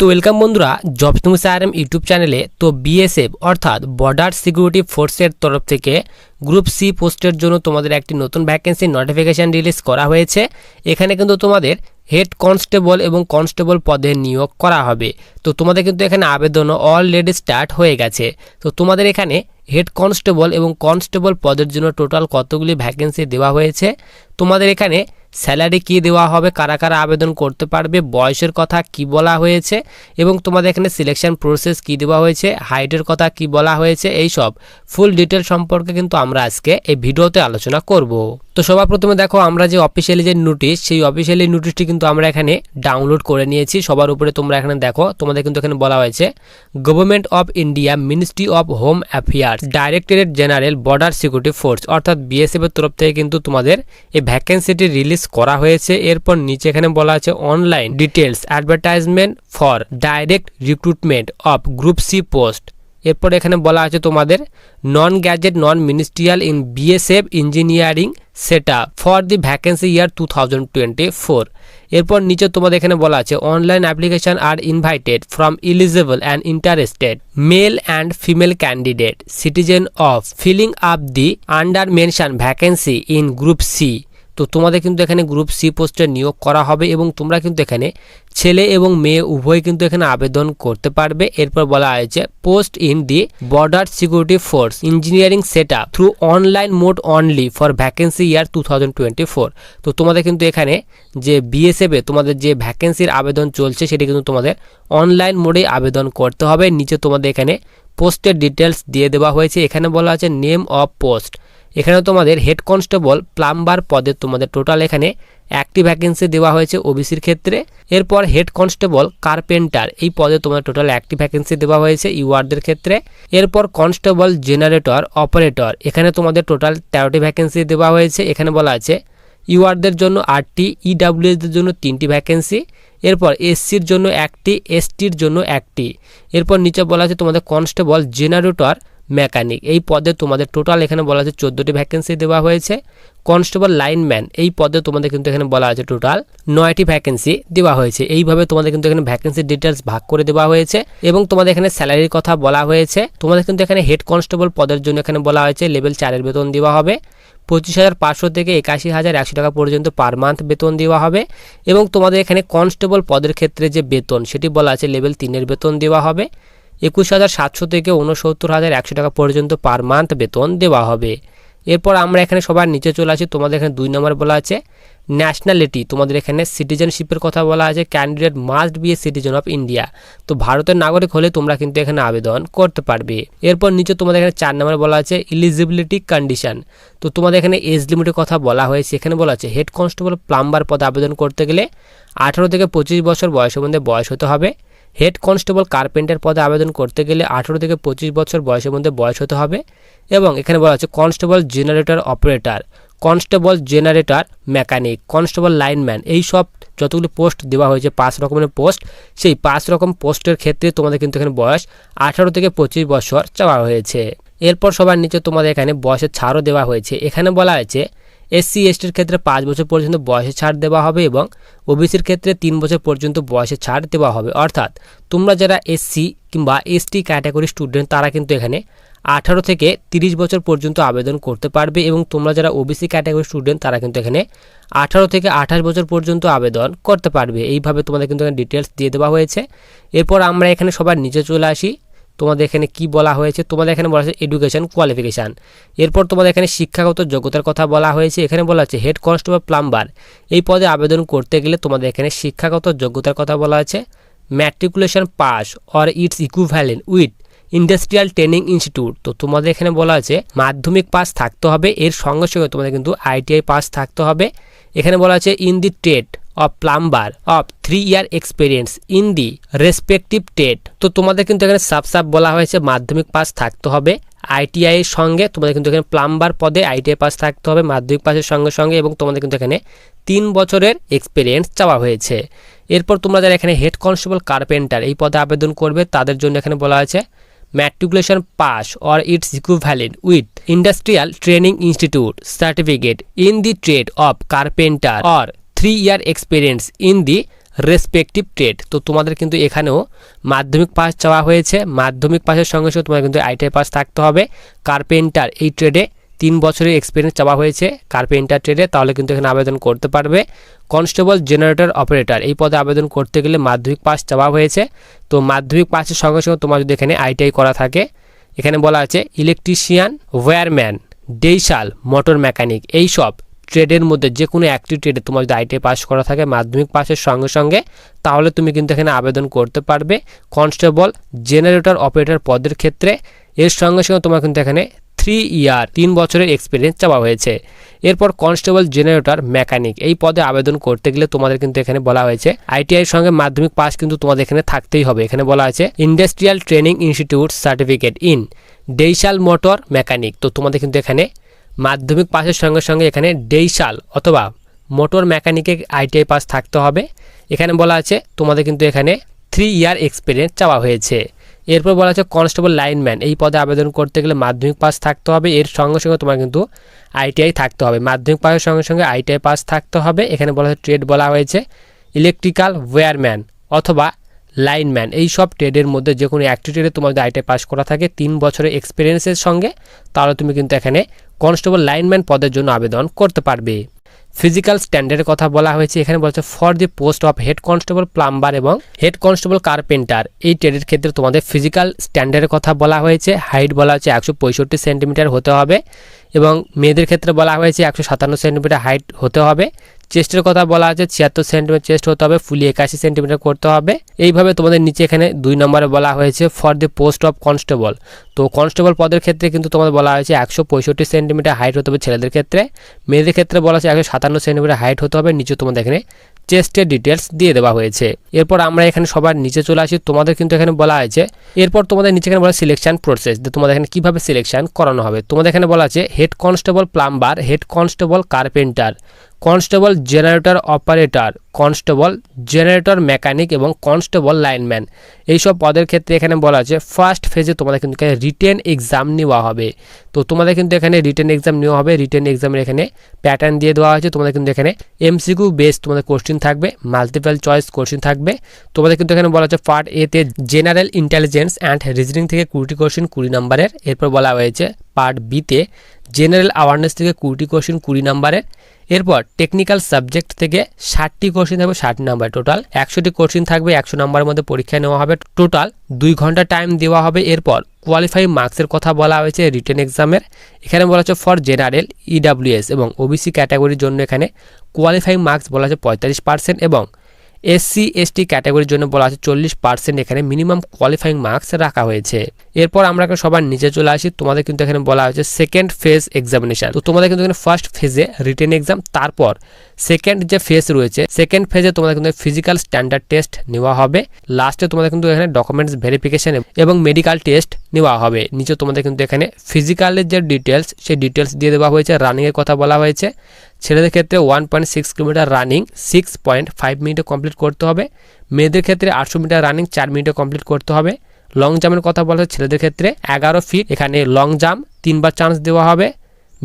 তো ওয়েলকাম বন্ধুরা job news RM YouTube চ্যানেলে তো বিএসএফ অর্থাৎ বর্ডার সিকিউরিটি ফোর্সের তরফ থেকে গ্রুপ সি পোস্টের জন্য তোমাদের একটি নতুন ভ্যাকেন্সি নোটিফিকেশান রিলিজ করা হয়েছে। এখানে কিন্তু তোমাদের হেড কনস্টেবল এবং কনস্টেবল পদে নিয়োগ করা হবে। তো তোমাদের কিন্তু এখানে আবেদনও অলরেডি স্টার্ট হয়ে গেছে। তো তোমাদের এখানে হেড কনস্টেবল এবং কনস্টেবল পদের জন্য টোটাল কতগুলি ভ্যাকেন্সি দেওয়া হয়েছে? তোমাদের এখানে স্যালারি কি দেওয়া হবে, কারা কারা আবেদন করতে পারবে, বয়সের কথা কি বলা হয়েছে এবং তোমাদের এখানে সিলেকশন প্রসেস কি দেওয়া হয়েছে হাইটের কথা কি বলা হয়েছে, এই সব ফুল ডিটেল সম্পর্কে কিন্তু আমরা আজকে এই ভিডিওতে আলোচনা করব। তো সবার প্রথমে দেখো, আমরা যে অফিসিয়ালি যে নোটিশ সেই অফিসিয়ালি নোটিশটি কিন্তু আমরা এখানে ডাউনলোড করে নিয়েছি। সবার উপরে তোমরা এখানে দেখো, তোমাদের কিন্তু এখানে বলা হয়েছে government of India ministry of home affairs directorate general border security force অর্থাৎ বিএসএফ এর তরফ থেকে কিন্তু তোমাদের এই ভ্যাকেন্সিটি রিলিজ করা হয়েছে। এরপর নিচে এখানে বলা আছে online details advertisement for direct recruitment of group C post এরপর এখানে বলা আছে তোমাদের non gazette non ministerial in BSF engineering set for the vacancy year two thousand twenty four এরপর নিচে তোমাদের এখানে বলা আছে online application are invited from eligible and interested male and female candidate citizen of filling up the under mention vacancy in group C তো তোমাদের কিন্তু এখানে গ্রুপ সি পোস্টে নিয়োগ করা হবে এবং তোমরা কিন্তু এখানে ছেলে এবং মেয়ে উভয় কিন্তু এখানে আবেদন করতে পারবে। এরপর বলা হয়েছে post in the border security force engineering set up through online mode only for vacancy year two তো তোমাদের কিন্তু এখানে যে বিএসএফ তোমাদের যে ভ্যাকেন্সির আবেদন চলছে, সেটি কিন্তু তোমাদের অনলাইন মোডেই আবেদন করতে হবে। নিচে তোমাদের এখানে পোস্টের ডিটেলস দিয়ে দেওয়া হয়েছে। এখানে বলা আছে নেম অফ পোস্ট এখানে তোমাদের হেড কনস্টেবল প্লাম্বার পদে তোমাদের টোটাল এখানে একটি ভ্যাকেন্সি দেওয়া হয়েছে ওবিসির ক্ষেত্রে। এরপর হেড কনস্টেবল কার্পেন্টার এই পদে তোমাদের টোটাল একটি ভ্যাকেন্সি দেওয়া হয়েছে ইউআরদের ক্ষেত্রে। এরপর কনস্টেবল জেনারেটর অপারেটর এখানে তোমাদের টোটাল তেরোটি ভ্যাকেন্সি দেওয়া হয়েছে। এখানে বলা আছে ইউআরদের জন্য আটটি ইডাব্লিউএসদের জন্য তিনটি ভ্যাকেন্সি এরপর এসসির জন্য একটি এসটির জন্য একটি। এরপর নিচে বলা আছে তোমাদের কনস্টেবল জেনারেটর মেকানিক। এই পদে তোমাদের টোটাল এখানে বলা আছে চোদ্দোটি ভ্যাকেন্সি দেওয়া হয়েছে। কনস্টেবল লাইনম্যান এই পদে তোমাদের কিন্তু এখানে বলা আছে টোটাল নয়টি ভ্যাকেন্সি দেওয়া হয়েছে। এইভাবে তোমাদের কিন্তু এখানে ভ্যাকেন্সি ডিটেলস ভাগ করে দেওয়া হয়েছে এবং তোমাদের এখানে স্যালারির কথা বলা হয়েছে। তোমাদের কিন্তু এখানে হেড কনস্টেবল পদের জন্য এখানে বলা হয়েছে লেভেল চারের বেতন দেওয়া হবে। পঁচিশ হাজার পাঁচশো থেকে একাশি হাজার একশো টাকা পর্যন্ত পার মান্থ বেতন দেওয়া হবে এবং তোমাদের এখানে কনস্টেবল পদের ক্ষেত্রে যে বেতন, সেটি বলা আছে লেভেল তিনের বেতন দেওয়া হবে। একুশ হাজার সাতশো থেকে উনসত্তর হাজার একশো টাকা পর্যন্ত পার মান্থ বেতন দেওয়া হবে। এরপর আমরা এখানে সবার নিচে চলে আসি। তোমাদের এখানে দুই নম্বর বলা আছে ন্যাশনালিটি তোমাদের এখানে সিটিজেনশিপের কথা বলা আছে candidate must be a citizen of India তো ভারতের নাগরিক হলে তোমরা কিন্তু এখানে আবেদন করতে পারবে। এরপর নিচে তোমাদের এখানে চার নম্বরে বলা আছে ইলিজিবিলিটি কন্ডিশন তো তোমাদের এখানে এজ লিমিটের কথা বলা হয়েছে। এখানে বলা আছে হেড কনস্টেবল প্লাম্বার পদে আবেদন করতে গেলে আঠারো থেকে পঁচিশ বছর বয়সের মধ্যে বয়স হতে হবে। হেড কনস্টেবল কার্পেন্টার পদে আবেদন করতে গেলে আঠেরো থেকে পঁচিশ বছর বয়সের মধ্যে বয়স হতে হবে এবং এখানে বলা আছে constable generator operator, constable generator mechanic, constable lineman, এই সব যতগুলো পোস্ট দেওয়া হয়েছে, পাঁচ রকমের পোস্ট, সেই পাঁচ রকম পোস্টের ক্ষেত্রে তোমাদের কিন্তু এখানে বয়স আঠারো থেকে পঁচিশ বছর চাওয়া হয়েছে। এরপর সবার নিচে তোমাদের এখানে বয়সের ছাড়ও দেওয়া হয়েছে। এখানে বলা হয়েছে, এসসি, এসটির ক্ষেত্রে পাঁচ বছর পর্যন্ত বয়সে ছাড় দেওয়া হবে এবং ওবিসির ক্ষেত্রে তিন বছর পর্যন্ত বয়সে ছাড় দেওয়া হবে। অর্থাৎ তোমরা যারা এসসি কিংবা এসটি ক্যাটাগরি স্টুডেন্ট, তারা কিন্তু এখানে আঠারো থেকে তিরিশ বছর পর্যন্ত আবেদন করতে পারবে এবং তোমরা যারা ওবিসি ক্যাটাগরি স্টুডেন্ট, তারা কিন্তু এখানে আঠারো থেকে আঠাশ বছর পর্যন্ত আবেদন করতে পারবে। এইভাবে তোমাদের কিন্তু এখানে ডিটেলস দিয়ে দেওয়া হয়েছে। এরপর আমরা এখানে সবার নিচে চলে আসি। তোমাদের এখানে কি বলা হয়েছে? তোমাদের এখানে বলা হয়েছে এডুকেশন কোয়ালিফিকেশান এরপর তোমাদের এখানে শিক্ষাগত যোগ্যতার কথা বলা হয়েছে। এখানে বলা আছে হেড কনস্টেবল প্লাম্বার এই পদে আবেদন করতে গেলে তোমাদের এখানে শিক্ষাগত যোগ্যতার কথা বলা আছে। Matriculation pass or its equivalent with industrial training institute তো তোমাদের এখানে বলা আছে মাধ্যমিক পাস থাকতে হবে। এর সঙ্গে সঙ্গে তোমাদের কিন্তু আইটিআই পাস থাকতে হবে। এখানে বলা আছে in the trade of plumber of three year experience in the respective TET তো তোমাদের কিন্তু এখানে সাব সাব বলা হয়েছে, মাধ্যমিক পাস থাকতে হবে। আইটিআই এর সঙ্গে তোমাদের কিন্তু এখানে প্লাম্বার পদে আইটিআই পাস থাকতে হবে, মাধ্যমিক পাসের সঙ্গে সঙ্গে এবং তোমাদের কিন্তু এখানে তিন বছরের এক্সপিরিয়েন্স চাওয়া হয়েছে। এরপর তোমরা যারা এখানে হেড কনস্টেবল কার্পেন্টার এই পদে আবেদন করবে, তাদের জন্য এখানে বলা আছে matriculation pass or its equivalent with industrial training institute certificate in the trade of carpenter or 3 year experience in the respective trade তো তোমাদের কিন্তু এখানেও মাধ্যমিক পাস চাওয়া হয়েছে। মাধ্যমিক পাসের সঙ্গে সঙ্গে তোমার কিন্তু আইটিআই পাস থাকতে হবে। কার্পেন্টার এই ট্রেডে তিন বছরের এক্সপিরিয়েন্স চাওয়া হয়েছে। কার্পেন্টার ট্রেডে তাহলে কিন্তু এখানে আবেদন করতে পারবে। কনস্টেবল জেনারেটর অপারেটর এই পদে আবেদন করতে গেলে মাধ্যমিক পাস চাওয়া হয়েছে। তো মাধ্যমিক পাসের সঙ্গে সঙ্গে তোমার যদি এখানে আইটিআই করা থাকে, এখানে বলা আছে electrician wireman diesel motor mechanic এই সব। ট্রেডের মধ্যে যে কোনো একটি ট্রেডে তোমার যদি আইটিআই পাস করা থাকে, মাধ্যমিক পাসের সঙ্গে সঙ্গে, তাহলে তুমি কিন্তু এখানে আবেদন করতে পারবে। কনস্টেবল জেনারেটর অপারেটর পদের ক্ষেত্রে, এর সঙ্গে সঙ্গে তোমার কিন্তু এখানে থ্রি ইয়ার তিন বছরের এক্সপিরিয়েন্স চাওয়া হয়েছে। এরপর কনস্টেবল জেনারেটর মেকানিক এই পদে আবেদন করতে গেলে তোমাদের কিন্তু এখানে বলা হয়েছে আইটিআই সঙ্গে মাধ্যমিক পাস কিন্তু তোমাদের এখানে থাকতেই হবে। এখানে বলা আছে industrial training institute certificate in diesel motor mechanic তো তোমাদের কিন্তু এখানে মাধ্যমিক পাসের সঙ্গে সঙ্গে এখানে ডেইশাল অথবা মোটর মেকানিকে আইটিআই পাস থাকতে হবে। এখানে বলা আছে, তোমাদের কিন্তু এখানে থ্রি ইয়ার এক্সপিরিয়েন্স চাওয়া হয়েছে। এরপর বলা আছে কনস্টেবল লাইনম্যান এই পদে আবেদন করতে গেলে মাধ্যমিক পাস থাকতে হবে। এর সঙ্গে সঙ্গে তোমার কিন্তু আইটিআই থাকতে হবে। মাধ্যমিক পাসের সঙ্গে সঙ্গে আইটিআই পাস থাকতে হবে। এখানে বলা হচ্ছে ট্রেড বলা হয়েছে ইলেকট্রিক্যাল ওয়্যারম্যান অথবা লাইনম্যান। এই সব ট্রেডের মধ্যে যে কোনো একটি ট্রেডে তোমার যদি আইটিআই পাস করা থাকে, তিন বছরের এক্সপিরিয়েন্সের সঙ্গে, তাহলে তুমি কিন্তু এখানে কনস্টেবল লাইনম্যান পদের জন্য আবেদন করতে পারবে। ফিজিক্যাল স্ট্যান্ডার্ডের কথা বলা হয়েছে। এখানে বলছে for the post of head constable plumber এবং হেড কনস্টেবল কার্পেন্টার এই ট্রেডের ক্ষেত্রে তোমাদের ফিজিক্যাল স্ট্যান্ডার্ডের কথা বলা হয়েছে। হাইট বলা হয়েছে একশো পঁয়ষট্টি সেন্টিমিটার হতে হবে এবং মেয়েদের ক্ষেত্রে বলা হয়েছে একশো সাতান্ন সেন্টিমিটার হাইট হতে হবে। চেস্টের কথা বলা আছে, ছিয়াত্তর সেন্টিমিটার চেস্ট হতে হবে, ফুলি একাশি সেন্টিমিটার করতে হবে। এইভাবে তোমাদের নিচে এখানে দুই নম্বরে বলা হয়েছে for the post of constable তো কনস্টেবল পদের ক্ষেত্রে কিন্তু তোমাদের বলা হয়েছে একশো পঁয়ষট্টি সেন্টিমিটার হাইট হতে হবে ছেলেদের ক্ষেত্রে। মেয়েদের ক্ষেত্রে বলা হয়েছে একশো সাতান্ন সেন্টিমিটার হাইট হতে হবে, নিচে তোমাদের এখানে চেস্টের ডিটেলস দিয়ে দেওয়া হয়েছে। এরপর আমরা এখানে সবার নিচে চলে আসি। তোমাদের কিন্তু এখানে বলা হয়েছে এরপর তোমাদের নিচে এখানে বলা সিলেকশন প্রসেস যে তোমাদের এখানে কীভাবে সিলেকশন করানো হবে। তোমাদের এখানে বলা আছে head constable plumber head constable carpenter constable generator operator constable, generator, mechanic এবং কনস্টেবল, লাইনম্যান। এইসব পদের ক্ষেত্রে এখানে বলা আছে, ফার্স্ট ফেজে তোমাদের কিন্তু এখানে রিটেন এক্সাম নেওয়া হবে। তো তোমাদের কিন্তু এখানে রিটেন এক্সাম নেওয়া হবে। রিটেন এক্সামের এখানে প্যাটার্ন দিয়ে দেওয়া হয়েছে। তোমাদের কিন্তু এখানে এমসিকিউ বেস তোমাদের কোশ্চিন থাকবে মাল্টিপল চয়েস কোশ্চিন থাকবে। তোমাদের কিন্তু এখানে বলা হচ্ছে পার্ট এতে জেনারেল ইন্টেলিজেন্স অ্যান্ড রিজনিং থেকে কুড়িটি কোশ্চিন কুড়ি নম্বরের। এরপর বলা হয়েছে পার্ট বিতে জেনারেল অ্যাওয়ারনেস থেকে কুড়িটি কোশ্চিন কুড়ি নম্বরের। এরপর টেকনিক্যাল সাবজেক্ট থেকে ষাটটি কোশ্চিন থাকবে, ষাট নাম্বার টোটাল একশোটি কোশ্চিন থাকবে, একশো নাম্বারের মধ্যে পরীক্ষা নেওয়া হবে। টোটাল দুই ঘণ্টা টাইম দেওয়া হবে। এরপর কোয়ালিফাই মার্কসের কথা বলা হয়েছে রিটেন এক্সামের এখানে বলা হচ্ছে ফর জেনারেল ইডাব্লিউএস এবং ওবিসি ক্যাটাগরির জন্য এখানে কোয়ালিফাই মার্কস বলা হচ্ছে পঁয়তাল্লিশ পার্সেন্ট এবং এসসি এসটি ক্যাটাগরির জন্য বলা আছে চল্লিশ পার্সেন্ট এখানে মিনিমাম কোয়ালিফাইং মার্কস রাখা হয়েছে। এরপর আমরা সবার নিচে চলে আসি, তোমাদের কিন্তু এখানে বলা হয়েছে সেকেন্ড ফেজ এক্সামিনেশন তো তোমাদের কিন্তু এখানে ফার্স্ট ফেজে রিটেন এক্সাম তারপর সেকেন্ড যে ফেজ রয়েছে সেকেন্ড ফেজে তোমাদের কিন্তু ফিজিক্যাল স্ট্যান্ডার্ড টেস্ট নেওয়া হবে। লাস্টে তোমাদের কিন্তু এখানে ডকুমেন্টস ভেরিফিকেশন এবং মেডিকেল টেস্ট নেওয়া হবে। নিচে তোমাদের কিন্তু এখানে ফিজিক্যালের যে ডিটেলস সেই ডিটেলস দিয়ে দেওয়া হয়েছে রানিংয়ের কথা বলা হয়েছে। ছেলেদের ক্ষেত্রে one point six kilometre running six point five মিনিটে কমপ্লিট করতে হবে। মেয়েদের ক্ষেত্রে আটশো মিটার রানিং চার মিনিটে কমপ্লিট করতে হবে। লং জাম্পের কথা বলা হচ্ছে, ছেলেদের ক্ষেত্রে এগারো ফিট এখানে লং জাম্প তিনবার চান্স দেওয়া হবে।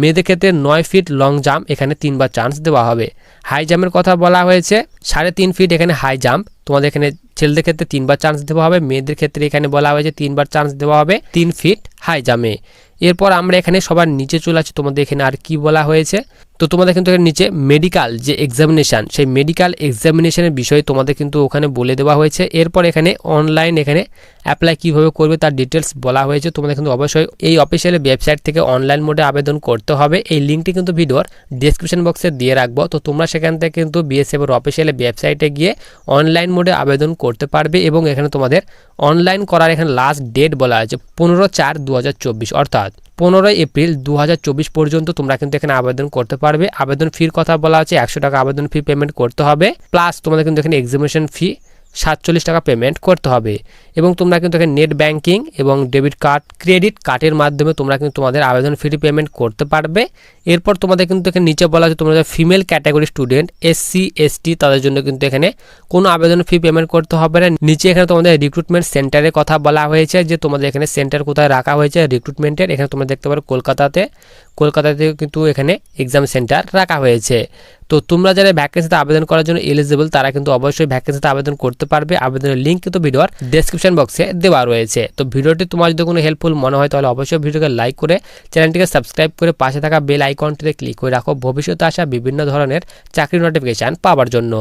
মেয়েদের ক্ষেত্রে নয় ফিট লং জাম্প এখানে তিনবার চান্স দেওয়া হবে। হাই জাম্পের কথা বলা হয়েছে, সাড়ে তিন ফিট এখানে হাই জাম্প তোমাদের এখানে ছেলেদের ক্ষেত্রে তিনবার চান্স দেওয়া হবে। মেয়েদের ক্ষেত্রে এখানে বলা হয়েছে, তিনবার চান্স দেওয়া হবে তিন ফিট হাই জাম্পে এরপর আমরা এখানে সবার নিচে চলে আসি, তোমাদের এখানে আর কি বলা হয়েছে? তো তোমাদের কিন্তু এখানে নিচে মেডিকেল যে এক্সামিনেশান সেই মেডিকেল এক্সামিনেশনের বিষয়ে তোমাদের কিন্তু ওখানে বলে দেওয়া হয়েছে। এরপর এখানে অনলাইন এখানে অ্যাপ্লাই কীভাবে করবে তার ডিটেলস বলা হয়েছে। তোমাদের কিন্তু অবশ্যই এই অফিসিয়াল ওয়েবসাইট থেকে অনলাইন মোডে আবেদন করতে হবে। এই লিঙ্কটি কিন্তু ভিডিওর ডিসক্রিপশন বক্সে দিয়ে রাখব। তো তোমরা সেখান থেকে কিন্তু বিএসএফ এর অফিসিয়াল ওয়েবসাইটে গিয়ে অনলাইন মোডে আবেদন করতে পারবে এবং এখানে তোমাদের অনলাইন করার এখানে লাস্ট ডেট বলা আছে পনেরো চার দু অর্থাৎ পনেরোই এপ্রিল দু হাজার চব্বিশ পর্যন্ত তোমরা কিন্তু এখানে আবেদন করতে পারবে। আবেদন ফির কথা বলা আছে, একশো টাকা আবেদন ফি পেমেন্ট করতে হবে। প্লাস তোমাদের কিন্তু এখানে এক্সিবিশন ফি সাতচল্লিশ টাকা পেমেন্ট করতে হবে। এবং তোমরা কিন্তু এখানে নেট ব্যাঙ্কিং এবং ডেবিট কার্ড ক্রেডিট কার্ডের মাধ্যমে তোমরা কিন্তু তোমাদের আবেদন ফি পেমেন্ট করতে পারবে। এরপর তোমাদের কিন্তু এখানে নিচে বলা আছে, তোমরা female category student SC ST তাদের জন্য কিন্তু এখানে কোনো আবেদন ফি পেমেন্ট করতে হবে না। নিচে এখানে তোমাদের রিক্রুটমেন্ট সেন্টারের কথা বলা হয়েছে যে তোমাদের এখানে সেন্টার কোথায় রাখা হয়েছে রিক্রুটমেন্টের এখানে তোমরা দেখতে পারো কলকাতাতে কলকাতাতে কিন্তু এখানে এক্সাম সেন্টার রাখা হয়েছে। তো তোমরা যারা ভ্যাকেন্সিতে আবেদন করার জন্য এলিজিবল তারা কিন্তু অবশ্যই ভ্যাকেন্সিতে আবেদন করতে পারবে। আবেদনের লিঙ্ক কিন্তু ভিডিওর ডেসক্রিপশন বক্সে দেওয়া রয়েছে। তো ভিডিওটি তোমার যদি কোনো হেল্পফুল মনে হয়, তাহলে অবশ্যই ভিডিওকে লাইক করে চ্যানেলটিকে সাবস্ক্রাইব করে পাশে থাকা বেল আইকনটিতে ক্লিক করে রাখো। ভবিষ্যতে আসা বিভিন্ন ধরনের চাকরি নোটিফিকেশান পাওয়ার জন্য।